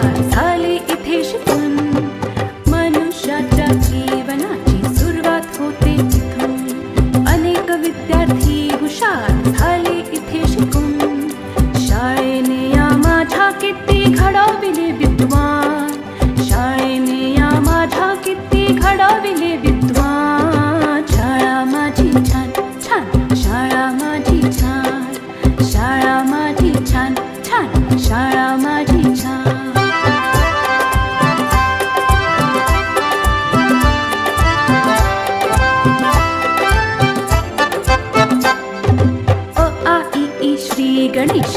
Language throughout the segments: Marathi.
还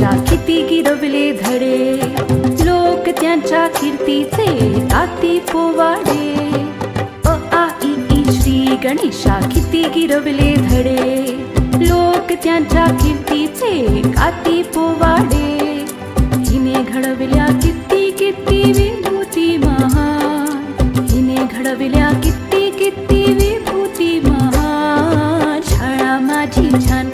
त्यांच्या किती गिरवले धडे. लोक त्यांच्या कीर्तीचे ताती पोवाडे. अ आ ई श्री गणेशा किती गिरवले धडे. लोक त्यांच्या कीर्तीचे काती पोवाडे. हिने घडविल्या किती किती विभूती महा हिने घडविल्या किती किती विभूती महा शाळा माझी छान